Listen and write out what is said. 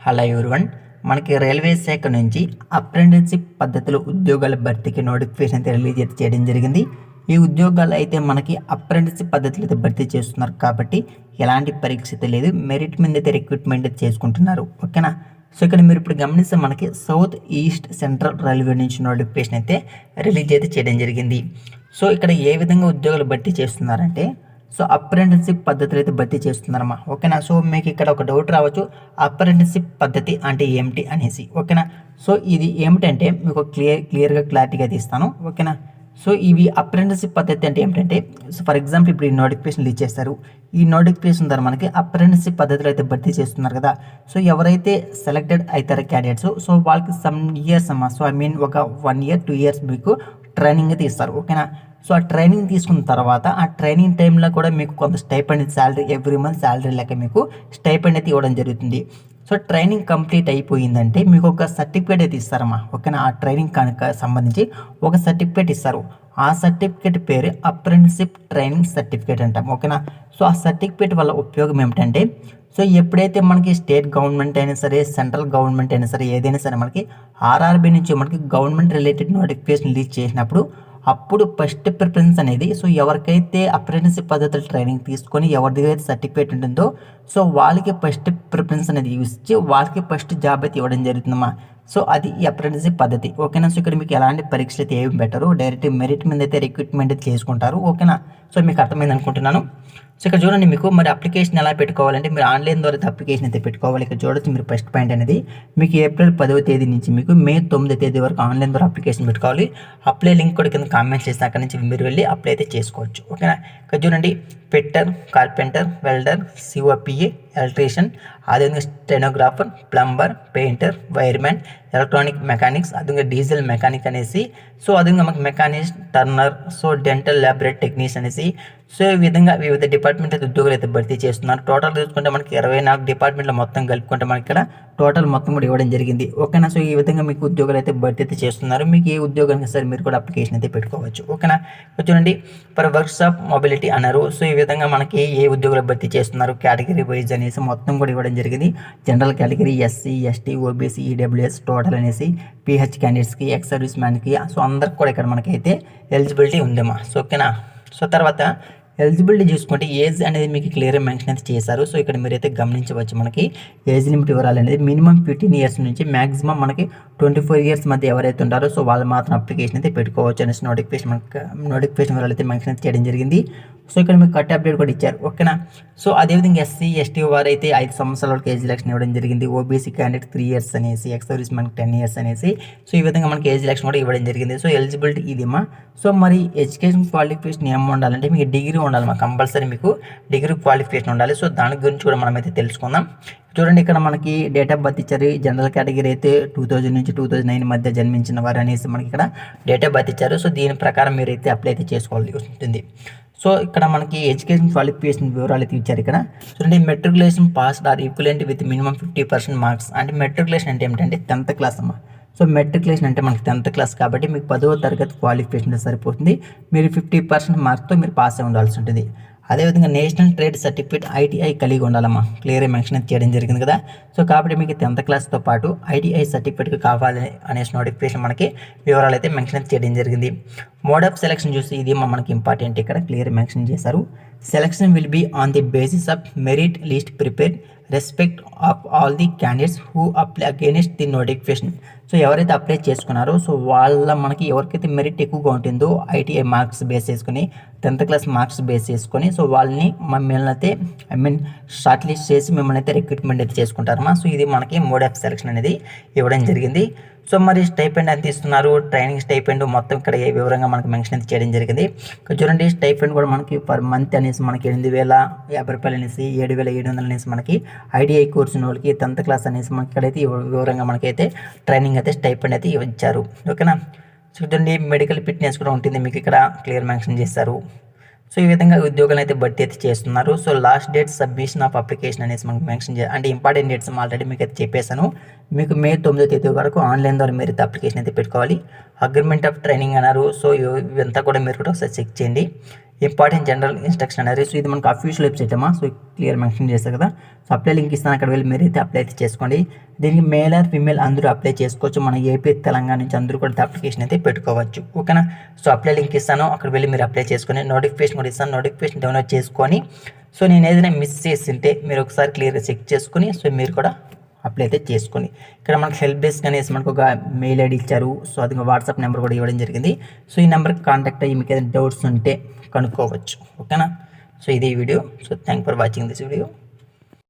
Hello everyone మనకి railway శాఖ నుంచి అప్రెంటిస్షిప్ పద్ధతిలో ఉద్యోగాల భర్తీకి నోటిఫికేషన్ అయితే రిలీజ్ అయితే చేయడం జరిగింది. ఈ ఉద్యోగాలు అయితే మనకి అప్రెంటిస్షిప్ పద్ధతిలో అయితే భర్తీ చేస్తున్నారు కాబట్టి ఎలాంటి పరీక్ష అయితే లేదు మెరిట్ మీద అయితే రిక్రూట్మెంట్ అయితే చేసుకుంటున్నారు. ఓకేనా? సో ఇక్కడ మీరు ఇప్పుడు గమనిస్తే మనకి సౌత్ ఈస్ట్ సెంట్రల్ రైల్వే నుంచి నోటిఫికేషన్ అయితే రిలీజ్ అయితే చేయడం జరిగింది. సో ఇక్కడ ఏ విధంగా ఉద్యోగాలు భర్తీ చేస్తున్నారంటే సో అప్రెంటిస్షిప్ పద్ధతులు అయితే భర్తీ చేస్తుందన్నమా ఓకేనా? సో మీకు ఇక్కడ ఒక డౌట్ రావచ్చు. అప్రెంటిస్షిప్ పద్ధతి అంటే ఏమిటి అనేసి. ఓకేనా? సో ఇది ఏమిటంటే మీకు క్లియర్ క్లియర్గా క్లారిటీగా తీస్తాను. ఓకేనా? సో ఇవి అప్రెంటిస్షిప్ పద్ధతి అంటే ఏమిటంటే సో ఫర్ ఎగ్జాంపుల్ ఇప్పుడు ఈ నోటిఫికేషన్లు ఇచ్చేస్తారు. చేస్తారు ఈ నోటిఫికేషన్ ద్వారా మనకి అప్రెంటిస్షిప్ పద్ధతిలో అయితే భర్తీ చేస్తున్నారు కదా. సో ఎవరైతే సెలెక్టెడ్ అవుతారో క్యాండిడేట్స్ సో వాళ్ళకి సమ్ ఇయర్స్ అమ్మా. సో ఐ మీన్ ఒక వన్ ఇయర్ టూ ఇయర్స్ మీకు ట్రైనింగ్ అయితే ఇస్తారు. ఓకేనా? సో ఆ ట్రైనింగ్ తీసుకున్న తర్వాత ఆ ట్రైనింగ్ టైంలో కూడా మీకు కొంత stipend salary every month salary లెక్క మీకు స్టైపెండ్ అయితే ఇవ్వడం జరుగుతుంది. సో ట్రైనింగ్ కంప్లీట్ అయిపోయిందంటే మీకు ఒక సర్టిఫికేట్ అయితే ఇస్తారమ్మా. ఓకేనా? ఆ ట్రైనింగ్ కనుక సంబంధించి ఒక సర్టిఫికేట్ ఇస్తారు. ఆ సర్టిఫికేట్ పేరు అప్రెంటిస్షిప్ ట్రైనింగ్ సర్టిఫికేట్ అంటాం. ఓకేనా? సో ఆ సర్టిఫికేట్ వల్ల ఉపయోగం ఏమిటంటే సో ఎప్పుడైతే మనకి స్టేట్ గవర్నమెంట్ అయినా సరే సెంట్రల్ గవర్నమెంట్ అయినా సరే ఏదైనా సరే మనకి ఆర్ఆర్బీ నుంచి మనకి గవర్నమెంట్ రిలేటెడ్ నోటిఫికేషన్ రిలీజ్ చేసినప్పుడు అప్పుడు ఫస్ట్ ప్రిఫరెన్స్ అనేది సో ఎవరికైతే అప్రెంటిస్షిప్ పద్ధతులు ట్రైనింగ్ తీసుకొని ఎవరి దగ్గర అయితే సర్టిఫికేట్ ఉంటుందో సో వాళ్ళకి ఫస్ట్ ప్రిఫరెన్స్ అనేది ఇచ్చి వాళ్ళకి ఫస్ట్ జాబ్ అయితే ఇవ్వడం జరుగుతుందమ్మా. సో అది ఈ అప్రెంటిస్షిప్ పద్ధతి. ఓకేనా సో ఇక్కడ మీకు ఎలాంటి పరీక్షలు అయితే ఏమి పెట్టరు. డైరెక్ట్ మెరిట్ మీద అయితే రిక్రూట్మెంట్ అయితే చేసుకుంటారు. ఓకేనా సో మీకు అర్థమైంది అనుకుంటున్నాను. సో ఇక్కడ చూడండి మీకు మరి అప్లికేషన్ ఎలా పెట్టుకోవాలంటే మీరు ఆన్లైన్ ద్వారా అప్లికేషన్ అయితే పెట్టుకోవాలి. ఇక్కడ చూడొచ్చు మీరు ఫస్ట్ పాయింట్ అనేది మీకు ఏప్రిల్ పదవ తేదీ నుంచి మీకు మే తొమ్మిదో తేదీ వరకు ఆన్లైన్ ద్వారా అప్లికేషన్ పెట్టుకోవాలి. అప్లై లింక్ కూడా కింద కామెంట్స్ చేసిన అక్కడ నుంచి మీరు వెళ్ళి అప్లై అయితే చేసుకోవచ్చు. ఓకేనా ఇక్కడ చూడండి fitter carpenter welder COPA electrician అదేవిధంగా stenographer plumber painter wiremen electronic mechanics అదేవిధంగా డీజిల్ మెకానిక్ అనేసి సో అదేవిధంగా మాకు mechanics turner so dental laboratory technician అనేసి సో ఈ విధంగా వివిధ డిపార్ట్మెంట్ అయితే ఉద్యోగులు అయితే భర్తీ చేస్తున్నారు. టోటల్ చూసుకుంటే మనకి ఇరవై నాలుగు డిపార్ట్మెంట్లు మొత్తం కలుపుకుంటే మనకి ఇక్కడ టోటల్ మొత్తం కూడా ఇవ్వడం జరిగింది. ఓకేనా? సో ఈ విధంగా మీకు ఉద్యోగాలు అయితే భర్తీ అయితే చేస్తున్నారు. మీకు ఏ ఉద్యోగానికి సరే మీరు కూడా అప్లికేషన్ అయితే పెట్టుకోవచ్చు. ఓకేనా? ఇక్కడ చూడండి ఫర్ వర్క్షాప్ మొబిలిటీ అన్నారు. సో ఈ విధంగా మనకి ఏ ఉద్యోగులు భర్తీ చేస్తున్నారు? కేటగిరీ వైజ్ అనేసి మొత్తం కూడా ఇవ్వడం జరిగింది. General category SC ST OBC EWS total అనేసి పిహెచ్ క్యాండిడేట్స్కి ఎక్స్ సర్వీస్ మ్యాన్కి సో అందరికి కూడా ఇక్కడ మనకైతే ఎలిజిబిలిటీ ఉందమ్మా. సో ఓకేనా? సో తర్వాత ఎలిజిబిలిటీ చూసుకుంటే ఏజ్ అనేది మీకు క్లియర్ మెన్షన్ అయితే చేశారు. సో ఇక్కడ మీరైతే గమనించవచ్చు మనకి ఏజ్ లిమిట్ వివరాలు అనేది మినిమం ఫిఫ్టీన్ ఇయర్స్ నుంచి మాక్సిమం మనకి ట్వంటీ ఫోర్ ఇయర్స్ మధ్య ఎవరైతే ఉంటారో సో వాళ్ళు మాత్రం అప్లికేషన్ అయితే పెట్టుకోవచ్చు అనేసి నోటిఫికేషన్ మనకి నోటిఫికేషన్ వివరాలు అయితే మెన్షన్ అయితే చేయడం జరిగింది. సో ఇక్కడ మీకు కట్ అప్డేట్ కూడా ఇచ్చారు. ఓకేనా? సో అదేవిధంగా ఎస్సీ ఎస్టీ వారు అయితే ఐదు సంవత్సరాల వరకు ఏజ్ ఎలక్షన్ ఇవ్వడం జరిగింది. ఓబీసీ క్యాండిడేట్ త్రీ ఇయర్స్ అనేసి ఎక్స్ సర్వీస్ మనకి టెన్ ఇయర్స్ అనేసి. సో ఈ విధంగా మనకి ఏజ్ ఎలక్షన్ కూడా ఇవ్వడం జరిగింది. సో ఎలిజిబిలిటీ ఇదేమా? సో మరి ఎడ్యుకేషన్ క్వాలిఫికేషన్ ఏం ఉండాలంటే మీకు డిగ్రీ ఉండాలి మా కంపల్సరీ మీకు. డిగ్రీ క్వాలిఫికేషన్ ఉండాలి. సో దాని గురించి కూడా మనం అయితే తెలుసుకుందాం. చూడండి ఇక్కడ మనకి డేట్ ఆఫ్ బర్త్ ఇచ్చారు. జనరల్ కేటగిరీ అయితే టూ థౌజండ్ నుంచి టూ థౌజండ్ నైన్ మధ్య జన్మించిన వారు అనేసి మనకి ఇక్కడ డేట్ ఆఫ్ బర్త్ ఇచ్చారు. సో దీని ప్రకారం మీరు అయితే అప్లై అయితే చేసుకోవాలి ఉంటుంది సో ఇక్కడ మనకి ఎడ్యుకేషన్ క్వాలిఫికేషన్ వివరాలు అయితే ఇచ్చారు ఇక్కడ. చూడండి matriculation passed or equivalent with minimum fifty percent marks అంటే మెట్రికులేషన్ అంటే ఏమిటంటే టెన్త్ క్లాస్ అమ్మా. సో మెట్రికులేషన్ అంటే మనకి టెన్త్ క్లాస్ కాబట్టి మీకు పదవ తరగతి క్వాలిఫికేషన్ సరిపోతుంది. మీరు ఫిఫ్టీ పర్సెంట్ మార్క్స్తో మీరు పాస్ అయి ఉండాల్సి ఉంటుంది. అదేవిధంగా నేషనల్ ట్రేడ్ సర్టిఫికేట్ ఐటీఐ కలిగి ఉండాలమ్మా. క్లియర్ మెన్షన్ చేయడం జరిగింది కదా. సో కాబట్టి మీకు టెన్త్ క్లాస్తో పాటు ఐటీఐ సర్టిఫికేట్ కావాలి అనేసి నోటిఫికేషన్ మనకి వివరాలు అయితే మెన్షన్ చేయడం జరిగింది. మోడ్ ఆఫ్ సెలక్షన్ చూసి ఇది మనకి ఇంపార్టెంట్. ఇక్కడ క్లియర్ మెన్షన్ చేశారు. Selection will be on the basis of merit list prepare respect of all the candidates who apply against the notification so ఎవరైతే అప్లై చేసుకున్నారో సో వాళ్ళ మనకి ఎవరికైతే మెరిట్ ఎక్కువగా ఉంటుందో ఐటీఐ మార్క్స్ బేస్ చేసుకుని టెన్త్ క్లాస్ మార్క్స్ బేస్ చేసుకొని so వాళ్ళని మిమ్మల్ని అయితే ఐ మీన్ షార్ట్ లిస్ట్ చేసి మిమ్మల్ని అయితే రిక్రూట్మెంట్ అయితే చేసుకుంటారమ్మా సో ఇది మనకి మోడ్ ఆఫ్ సెలక్షన్ అనేది ఇవ్వడం జరిగింది. సో మరి స్టైపెండ్ ఎంత ఇస్తున్నారు? ట్రైనింగ్ స్టైపెండ్ మొత్తం ఇక్కడ ఏ వివరంగా మనకి మెన్షన్ అయితే చేయడం జరిగింది. చూడండి స్టైపెండ్ కూడా మనకి పర్ మంత్ అనేసి మనకి ఎనిమిది వేల యాభై రూపాయలు అనేసి ఏడు వేల ఏడు వందలు అనేసి మనకి ఐడిఐ కోర్సు వాళ్ళకి టెన్త్ క్లాస్ అనేసి మనకి ఇక్కడైతే వివరంగా మనకైతే ట్రైనింగ్ అయితే స్టైపెండ్ అయితే ఇచ్చారు. ఓకేనా? చూడండి మెడికల్ ఫిట్నెస్ కూడా ఉంటుంది మీకు ఇక్కడ. క్లియర్ మెన్షన్ చేస్తారు సో ఈ విధంగా ఉద్యోగాలు అయితే భర్తీ అయితే చేస్తున్నారు. So last date submission of application అనేసి మనకు మెన్షన్ చే అంటే ఇంపార్టెంట్ డేట్స్ ఆల్రెడీ మీకు అయితే చెప్పేశాను. మీకు మే తొమ్మిదో తేదీ వరకు ఆన్లైన్ ద్వారా మీరు అయితే అప్లికేషన్ అయితే పెట్టుకోవాలి. అగ్రిమెంట్ ఆఫ్ ట్రైనింగ్ అన్నారు. సో ఇవంతా కూడా మీరు కూడా ఒకసారి చెక్ చేయండి. ఇంపార్టెంట్ జనరల్ ఇన్స్ట్రక్షన్ అనేది. సో ఇది మనకు అఫీషియల్ వెబ్సైట్ అమ్మా. సో క్లియర్ మెన్షన్ చేస్తారు కదా. సో అప్లై లింక్ ఇస్తాను. అక్కడ వెళ్ళి మీరైతే అప్లై అయితే చేసుకోండి. దీనికి మేల్ ఆర్ ఫిమేల్ అందరూ అప్లై చేసుకోవచ్చు. మన ఏపీ తెలంగాణ నుంచి అందరూ కూడా అప్లికేషన్ అయితే పెట్టుకోవచ్చు. ఓకేనా సో అప్లై లింక్ ఇస్తాను. అక్కడ వెళ్ళి మీరు అప్లై చేసుకొని నోటిఫికేషన్ కూడా ఇస్తాను. నోటిఫికేషన్ డౌన్లోడ్ చేసుకొని సో నేను ఏదైనా మిస్ చేసింటే మీరు ఒకసారి క్లియర్గా చెక్ చేసుకుని సో మీరు కూడా అప్లై అయితే చేసుకొని. ఇక్కడ మనకి హెల్ప్ డెస్క్ అనేసి మనకు ఒక మెయిల్ ఐడి ఇచ్చారు. సో అది వాట్సాప్ నెంబర్ కూడా ఇవ్వడం జరిగింది. సో ఈ నెంబర్కి కాంటాక్ట్ అయ్యి మీకు ఏదైనా డౌట్స్ ఉంటే కనుక్కోవచ్చు. ఓకేనా? సో ఇదే video. So thank for watching this video